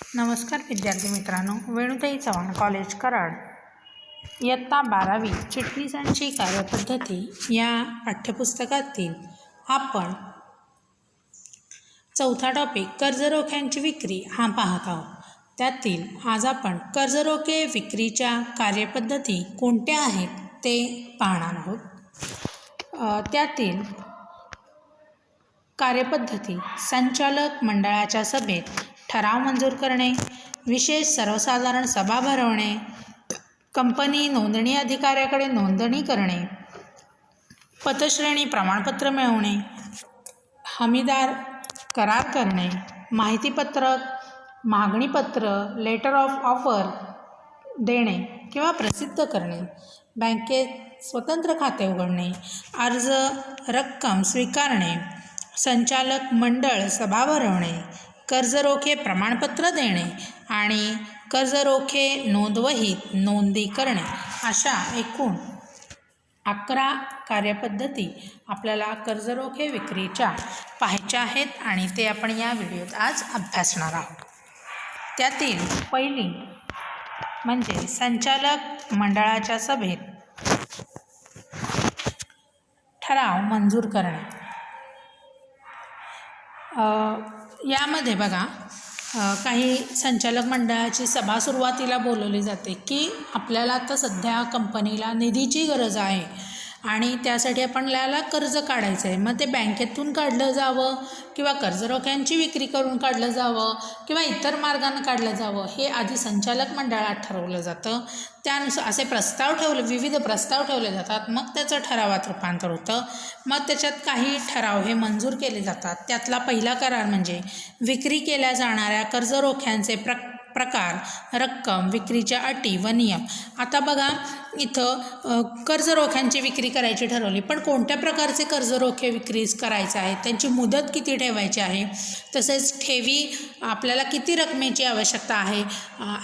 नमस्कार विद्यार्थी मित्रांनो वेणुताई चव्हाण कॉलेज कराड. इयत्ता बारावी चिटणीसांची कार्यपद्धती या पाठ्यपुस्तकातील आपण चौथा टॉपिक कर्जरोख्यांची विक्री हा पाहत आहोत. त्यातील आज आपण कर्जरोखे विक्रीच्या कार्यपद्धती कोणत्या आहेत ते पाहणार आहोत. त्यातील कार्यपद्धती संचालक मंडळाच्या सभेत ठराव मंजूर करणे विशेष सर्वसाधारण सभा भरवणे कंपनी नोंदणी अधिकाऱ्याकडे नोंदणी करणे पतश्रेणी प्रमाणपत्र मिळवणे हमीदार करार करणे माहितीपत्रक मागणीपत्र लेटर ऑफ ऑफर देणे किंवा प्रसिद्ध करणे बँकेत स्वतंत्र खाते उघडणे अर्ज रक्कम स्वीकारणे संचालक मंडळ सभा भरवणे कर्जरोखे प्रमाणपत्र देणे आणि कर्जरोखे नोंदवहीत नोंदी करणे अशा एकूण अकरा कार्यपद्धती आपल्याला कर्जरोखे विक्रीच्या पाहायच्या आहेत आणि ते आपण या व्हिडिओत आज अभ्यासणार आहोत. त्यातील पहिली म्हणजे संचालक मंडळाच्या सभेत ठराव मंजूर करणे. यामध्ये बघा काही संचालक मंडळाची सभा सुरुवातीला बोलवली जाते की आपल्याला आता सध्या कंपनीला निधीची गरज आहे. आणि त्यासाठी आपल्याला कर्ज काढायचं आहे मग ते बँकेतून काढलं जावं किंवा कर्जरोख्यांची विक्री करून काढलं जावं किंवा इतर मार्गानं काढलं जावं हे आधी संचालक मंडळात ठरवलं जातं. त्यानुसार असे प्रस्ताव ठेवले विविध प्रस्ताव ठेवले जातात. मग त्याचं ठरावात रूपांतर होतं. मग त्याच्यात काही ठराव हे मंजूर केले जातात. त्यातला पहिला करार म्हणजे विक्री केल्या जाणाऱ्या कर्जरोख्यांचे प्र प्रकार रक्कम विक्रीच्या अटी व नियम. आता बघा इथं कर्ज कर्जरोख्यांची विक्री करायची ठरवली पण कोणत्या प्रकारचे कर्जरोखे विक्री करायचे आहे त्यांची मुदत किती ठेवायची आहे? तसेच ठेवी आपल्याला किती रकमेची आवश्यकता आहे?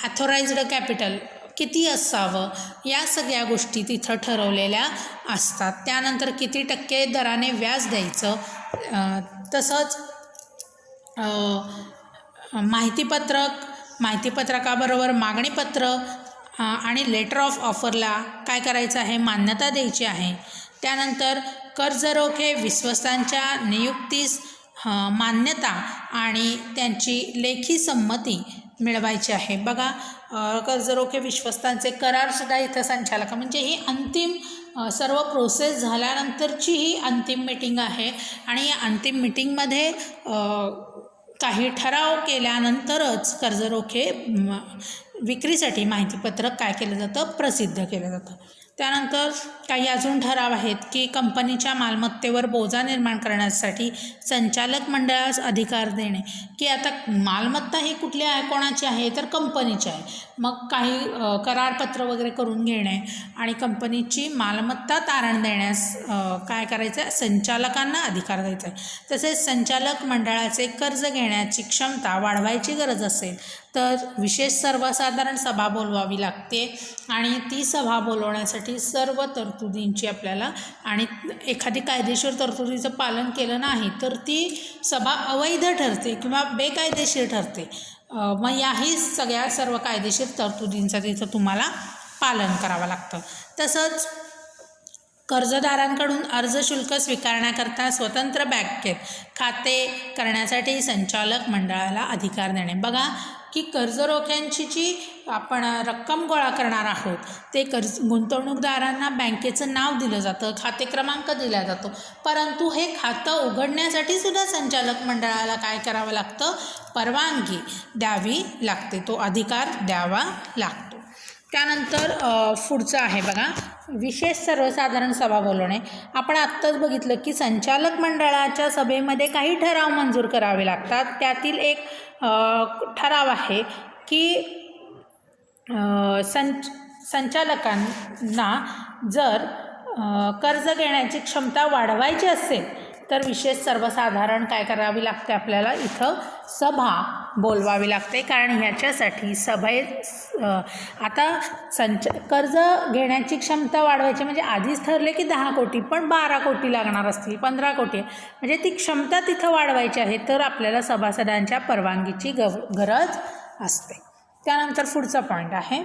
ॲथोराइज्ड कॅपिटल किती असावं? या सगळ्या गोष्टी तिथं ठरवलेल्या असतात. त्यानंतर किती टक्के दराने व्याज द्यायचं? तसंच माहितीपत्रक माहितीपत्रकाबरोबर मागणीपत्र आणि लेटर ऑफ ऑफरला काय करायचं आहे? मान्यता द्यायची आहे. त्यानंतर कर्जरोखे विश्वस्तांच्या नियुक्तीस मान्यता आणि त्यांची लेखी संमती मिळवायची आहे. बघा कर्जरोखे विश्वस्तांचे करारसुद्धा इथं संचालक. म्हणजे ही अंतिम सर्व प्रोसेस झाल्यानंतरची ही अंतिम मीटिंग आहे. आणि या अंतिम मीटिंगमध्ये काही ठराव केल्यानंतरच कर्जरोखे विक्रीसाठी माहितीपत्रक काय केलं जातं? प्रसिद्ध केलं जातं. त्यानंतर काही अजून ठराव आहेत की कंपनीच्या मालमत्तेवर बोजा निर्माण करण्यासाठी संचालक मंडळास अधिकार देणे. की आता मालमत्ता ही कुठली आहे कोणाची आहे तर कंपनीची आहे. मग काही करारपत्र वगैरे करून घेणे आणि कंपनीची मालमत्ता तारण देण्यास काय करायचं आहे संचालकांना अधिकार द्यायचा आहे तसेच संचालक मंडळाचे कर्ज घेण्याची क्षमता वाढवायची गरज असेल तर विशेष सर्वसाधारण सभा बोलवावी लागते आणि ती सभा बोलवण्यासाठी सर्व तरतुदींची आपल्याला आणि एखादी कायदेशीर तरतुदीचं पालन केलं नाही तर ती सभा अवैध ठरते किंवा बेकायदेशीर ठरते. मग याही सगळ्या सर्व कायदेशीर तरतुदींचं तिथं तुम्हाला पालन करावं लागतं. तसंच कर्जदारांकडून अर्ज शुल्क स्वीकारण्याकरता स्वतंत्र बँकेत खाते करण्यासाठी संचालक मंडळाला अधिकार देणे. बघा की कर्जरोख्यांची जी आपण रक्कम गोळा करणार आहोत ते कर्ज गुंतवणूकदारांना बँकेचं नाव दिलं जातं खाते क्रमांक दिला जातो. परंतु हे खातं उघडण्यासाठी सुद्धा संचालक मंडळाला काय करावं लागतं? परवानगी द्यावी लागते. तो अधिकार द्यावा लागतो. त्यानंतर पुढचं आहे बघा. विशेष सर्वसाधारण सभा बोलवणे. आपण आत्ताच बघितलं की संचालक मंडळाच्या सभेमध्ये काही ठराव मंजूर करावे लागतात. त्यातील एक ठराव आहे की संच संचालकांना जर कर्ज घेण्याची क्षमता वाढवायची असेल तर विशेष सर्वसाधारण काय करावी लागते आपल्याला? इथं सभा बोलवावी लागते. कारण ह्याच्यासाठी सभे आता संच कर्ज घेण्याची क्षमता वाढवायची म्हणजे आधीच ठरले की दहा कोटी पण बारा कोटी लागणार असतील पंधरा कोटी. म्हणजे ती क्षमता तिथं वाढवायची आहे तर आपल्याला सभासदांच्या परवानगीची गव गरज असते. त्यानंतर पुढचा पॉईंट आहे.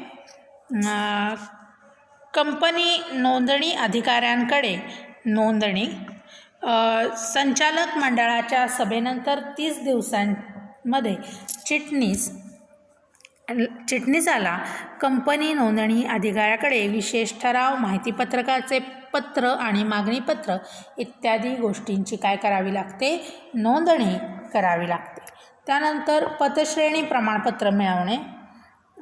कंपनी नोंदणी अधिकाऱ्यांकडे नोंदणी. संचालक मंडळाच्या सभेनंतर तीस दिवसां मध्ये चिटणीस चिटणीसाला कंपनी नोंदणी अधिकाऱ्याकडे विशेष ठराव माहितीपत्रकाचे पत्र आणि मागणीपत्र इत्यादी गोष्टींची काय करावी लागते? नोंदणी करावी लागते. त्यानंतर पतश्रेणी प्रमाणपत्र मिळवणे.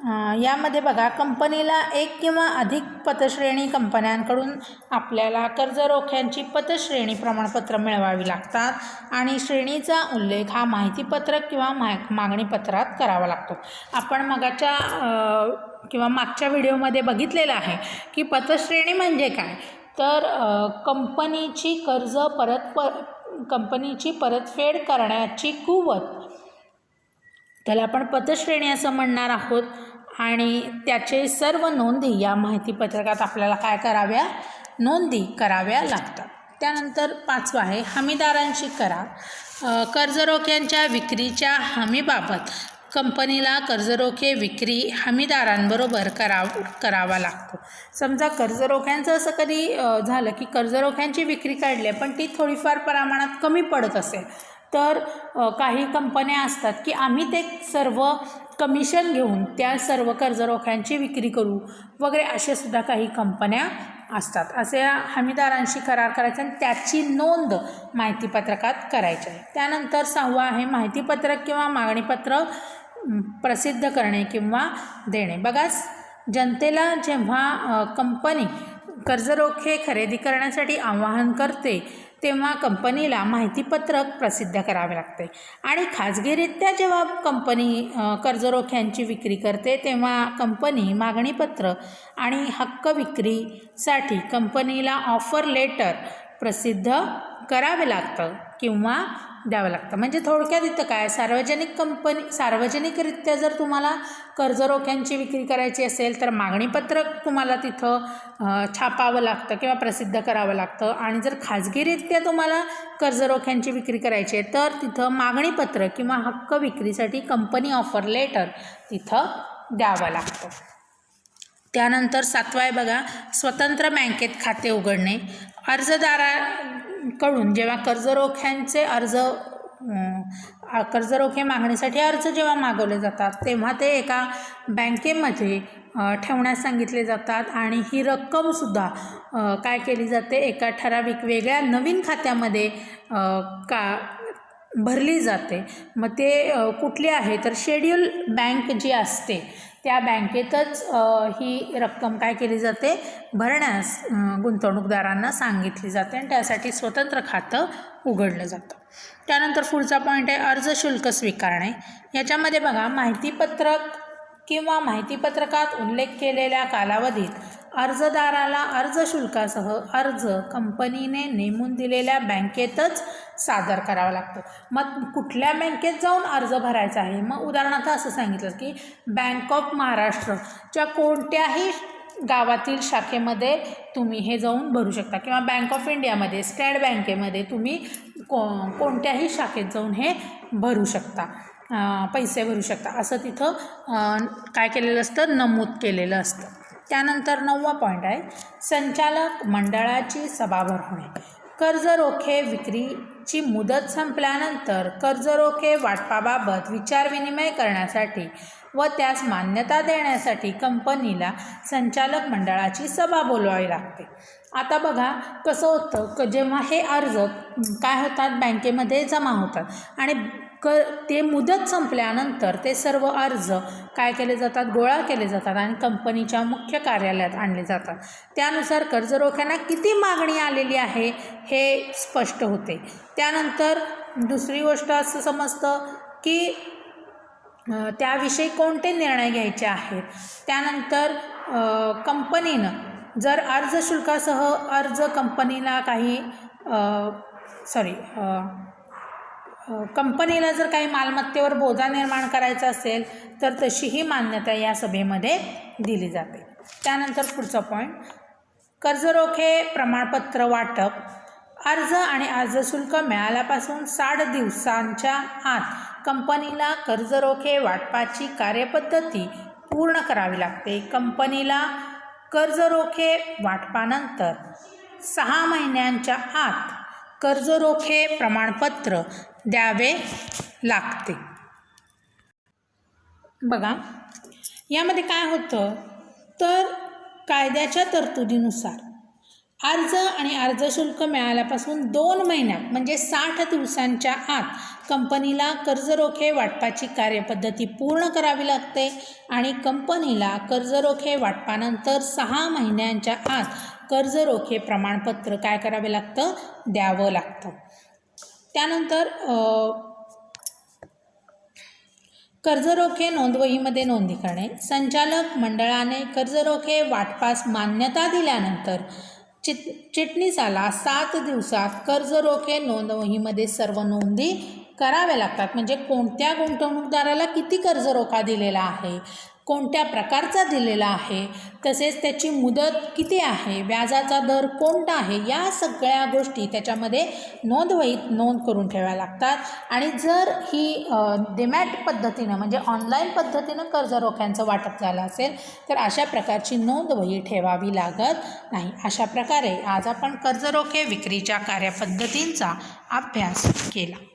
यामध्ये बघा कंपनीला एक किंवा अधिक पतश्रेणी कंपन्यांकडून आपल्याला कर्जरोख्यांची पतश्रेणी प्रमाणपत्र मिळवावी लागतात आणि श्रेणीचा उल्लेख हा माहितीपत्रक किंवा मा मागणीपत्रात करावा लागतो. आपण मगाच्या किंवा मागच्या व्हिडिओमध्ये बघितलेलं आहे की पतश्रेणी म्हणजे काय? तर कंपनीची कर्ज परत प कंपनीची परतफेड करण्याची कुवत. त्याला आपण पतश्रेणी असं म्हणणार आहोत. आणि त्याचे सर्व नोंदी या माहितीपत्रकात आपल्याला काय कराव्या? नोंदी कराव्या लागतात. त्यानंतर पाचवा आहे हमीदारांशी करार कर्जरोख्यांच्या विक्रीच्या हमीबाबत कंपनीला कर्जरोखे विक्री हमीदारांबरोबर कराव करावा लागतो. समजा कर्जरोख्यांचं असं कधी झालं की कर्जरोख्यांची विक्री काढली आहे, पण ती थोडीफार प्रमाणात कमी पडत असेल तर काही कंपन्या असतात की आम्ही ते सर्व कमिशन घेऊन त्या सर्व कर्जरोख्यांची विक्री करू वगैरे असे सुद्धा काही कंपन्या असतात. असे हमीदारांशी करार करायचा आणि त्याची नोंद माहितीपत्रकात करायची आहे. त्यानंतर सहावा आहे माहितीपत्रक किंवा मागणीपत्र प्रसिद्ध करणे किंवा देणे. बघा जनतेला जेव्हा कंपनी कर्जरोखे खरेदी करण्यासाठी आवाहन करते तेव्हा कंपनीला माहितीपत्रक प्रसिद्ध करावे लागते. आणि खाजगीरित्या जेव्हा कंपनी कर्जरोख्यांची विक्री करते तेव्हा कंपनी मागणीपत्र आणि हक्क विक्रीसाठी कंपनीला ऑफर लेटर प्रसिद्ध करावे लागतं किंवा द्यावं लागतं. म्हणजे थोडक्यात इथं काय? सार्वजनिक कंपनी सार्वजनिकरित्या जर तुम्हाला कर्जरोख्यांची विक्री करायची असेल तर मागणीपत्रक तुम्हाला तिथं छापावं लागतं किंवा प्रसिद्ध करावं लागतं. आणि जर खाजगीरित्या तुम्हाला कर्जरोख्यांची विक्री करायची आहे तर तिथं मागणीपत्र किंवा हक्क विक्रीसाठी कंपनी ऑफर लेटर तिथं द्यावं लागतं. त्यानंतर सातवा आहे बघा स्वतंत्र बँकेत खाते उघडणे. अर्जदाराकडून जेव्हा कर्जरोख्यांचे अर्ज कर्जरोखे मागणीसाठी अर्ज जेव्हा मागवले जातात तेव्हा ते एका बँकेमध्ये ठेवण्यास सांगितले जातात आणि ही रक्कमसुद्धा काय केली जाते? एका ठराविक वेगळ्या नवीन खात्यामध्ये का भरली जाते. मग ते कुठली आहे? तर शेड्यूल बँक जी असते त्या बँकेतच ही रक्कम काय केली जाते? भरण्यास गुंतवणूकदारांना सांगितली जाते आणि त्यासाठी स्वतंत्र खातं उघडलं जातं. त्यानंतर पुढचा पॉईंट आहे अर्ज शुल्क स्वीकारणे. याच्यामध्ये बघा माहितीपत्रक किंवा माहितीपत्रकात उल्लेख केलेल्या कालावधीत अर्जदाराला अर्ज शुल्कासह अर्ज कंपनीने नेमून दिलेल्या बँकेतच सादर करावा लागतो. मग कुठल्या बँकेत जाऊन अर्ज भरायचा आहे? मग उदाहरणार्थ असं सांगितलं की बँक ऑफ महाराष्ट्रच्या कोणत्याही गावातील शाखेमध्ये तुम्ही हे जाऊन भरू शकता किंवा बँक ऑफ इंडियामध्ये स्टेट बँकेमध्ये तुम्ही को कोणत्याही शाखेत जाऊन हे भरू शकता. पैसे भरू शकता. असं तिथं काय केलेलं असतं? नमूद केलेलं असतं. त्यानंतर नववा पॉईंट आहे संचालक मंडळाची सभा भरवणे कर्जरोखे विक्रीची मुदत संपल्यानंतर कर्जरोखे वाटपाबाबत विचारविनिमय करण्यासाठी व त्यास मान्यता देण्यासाठी कंपनीला संचालक मंडळाची सभा बोलवावी लागते. आता बघा कसं होतं क जेव्हा हे अर्ज काय होतात बँकेमध्ये जमा होतात आणि क ते मुदत संपल्यानंतर ते सर्व अर्ज काय केले जातात? गोळा केले जातात आणि कंपनीच्या मुख्य कार्यालयात आणले जातात. त्यानुसार कर्जरोख्यांना किती मागणी आलेली आहे हे स्पष्ट होते. त्यानंतर दुसरी गोष्ट असं समजतं की त्याविषयी कोणते निर्णय घ्यायचे आहेत? त्यानंतर कंपनीनं जर अर्ज शुल्कासह अर्ज कंपनीला काही सॉरी कंपनीला जर काही मालमत्तेवर बोजा निर्माण करायचा असेल तर तशीही मान्यता या सभेमध्ये दिली जाते. त्यानंतर पुढचा पॉईंट कर्जरोखे प्रमाणपत्र वाटप अर्ज आणि अर्ज शुल्क मिळाल्यापासून साठ दिवसांच्या आत कंपनीला कर्जरोखे वाटपाची कार्यपद्धती पूर्ण करावी लागते. कंपनीला कर्जरोखे वाटपानंतर सहा महिन्यांच्या आत कर्जरोखे प्रमाणपत्र द्यावे लागते. बघा यामध्ये काय होतं? तर कायद्याच्या तरतुदीनुसार अर्ज आणि अर्ज शुल्क मिळाल्यापासून दोन महिन्यात म्हणजे साठ दिवसांच्या आत कंपनीला कर्जरोखे वाटपाची कार्यपद्धती पूर्ण करावी लागते आणि कंपनीला कर्जरोखे वाटपानंतर सहा महिन्यांच्या आत कर्जरोखे प्रमाणपत्र काय करावे लागतं? द्यावं लागतं. त्यानंतर कर्ज कर्जरोखे नोंदवहीमध्ये नोंदी करणे. संचालक मंडळाने कर्जरोखे वाटपास मान्यता दिल्यानंतर चिट चिटणीसाला सात दिवसात कर्जरोखे नोंदवहीमध्ये सर्व नोंदी कराव्या लागतात. म्हणजे कोणत्या गुंतवणूकदाराला किती कर्जरोखा दिलेला आहे? कोणत्या प्रकारचा दिलेला आहे तसेच त्याची मुदत किती आहे व्याजाचा दर कोणता आहे या सगळ्या गोष्टी त्याच्यामध्ये नोंदवहीत नोंद करून ठेवाव्या लागतात. आणि जर ही डिमॅट पद्धतीनं म्हणजे ऑनलाईन पद्धतीनं कर्जरोख्यांचं वाटप झालं असेल तर अशा प्रकारची नोंदवही ठेवावी लागत नाही. अशा प्रकारे आज आपण कर्जरोखे विक्रीच्या कार्यपद्धतींचा अभ्यास केला.